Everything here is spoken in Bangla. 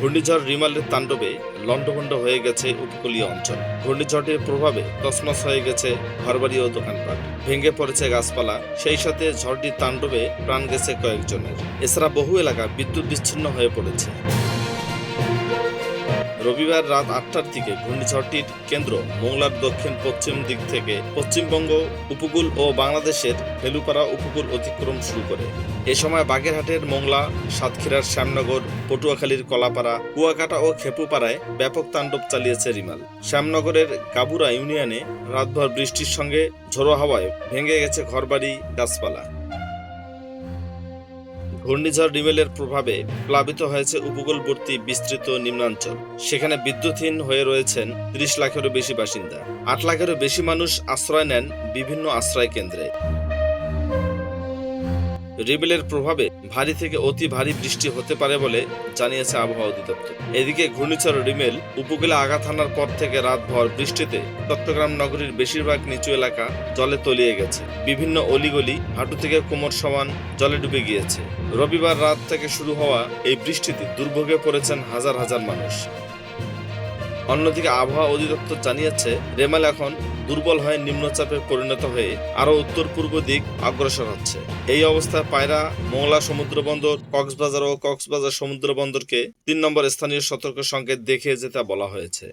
ঘূর্ণিঝড় রিমালের তাণ্ডবে লণ্ডভণ্ড হয়ে গেছে উপকূলীয় অঞ্চল। ঘূর্ণিঝড়ের প্রভাবে তসমস হয়ে গেছে ঘরবাড়ি ও দোকানপাট। ভেঙে পড়েছে গাছপালা, সেই সাথে ঝড়টির তাণ্ডবে প্রাণ গেছে কয়েকজনের। এছাড়া বহু এলাকা বিদ্যুৎ বিচ্ছিন্ন হয়ে পড়েছে। রবিবার রাত আটটার দিকে ঘূর্ণিঝড়টির কেন্দ্র মোংলার দক্ষিণ পশ্চিম দিক থেকে পশ্চিমবঙ্গ, উপকূল ও বাংলাদেশের ফেলুপাড়া উপকূল অতিক্রম শুরু করে। এ সময় বাগেরহাটের মোংলা, সাতক্ষীরার শ্যামনগর, পটুয়াখালীর কলাপাড়া, কুয়াকাটা ও খেপুপাড়ায় ব্যাপক তাণ্ডব চালিয়েছে রিমাল। শ্যামনগরের কাবুরা ইউনিয়নে রাতভর বৃষ্টির সঙ্গে ঝোড়ো হাওয়ায় ভেঙে গেছে ঘরবাড়ি, গাছপালা। ঘূর্ণিঝড় রিমেলের প্রভাবে প্লাবিত হয়েছে উপকূলবর্তী বিস্তৃত নিম্নাঞ্চল। সেখানে বিদ্যুৎহীন হয়ে রয়েছেন ত্রিশ লাখেরও বেশি বাসিন্দা। আট লাখেরও বেশি মানুষ আশ্রয় নেন বিভিন্ন আশ্রয় কেন্দ্রে। রিবেলের প্রভাবে ভারী থেকে অতি ভারী বৃষ্টি হতে পারে বলে জানিয়েছে আবহাওয়া অধিদপ্তর। এদিকে ঘূর্ণিঝড় রিমেল উপকূলে আঘাত হানার পর থেকে রাতভর বৃষ্টিতে চট্টগ্রাম নগরীর বেশিরভাগ নিচু এলাকা জলে তলিয়ে গেছে। বিভিন্ন অলিগলি, হাঁটু থেকে কোমর সমান জলে ডুবে গিয়েছে। রবিবার রাত থেকে শুরু হওয়া এই বৃষ্টিতে দুর্ভোগে পড়েছেন হাজার হাজার মানুষ। অন্যদিকে আবহাওয়া অধিদপ্তর জানিয়েছে, রেমাল এখন দুর্বল হয়ে নিম্নচাপে পরিণত হয়ে আরও উত্তর পূর্ব দিক অগ্রসর হচ্ছে। এই অবস্থায় পায়রা, মোংলা সমুদ্র বন্দর, কক্সবাজার ও কক্সবাজার সমুদ্র বন্দরকে তিন নম্বর স্থানীয় সতর্ক সংকেত দেখে যেতে বলা হয়েছে।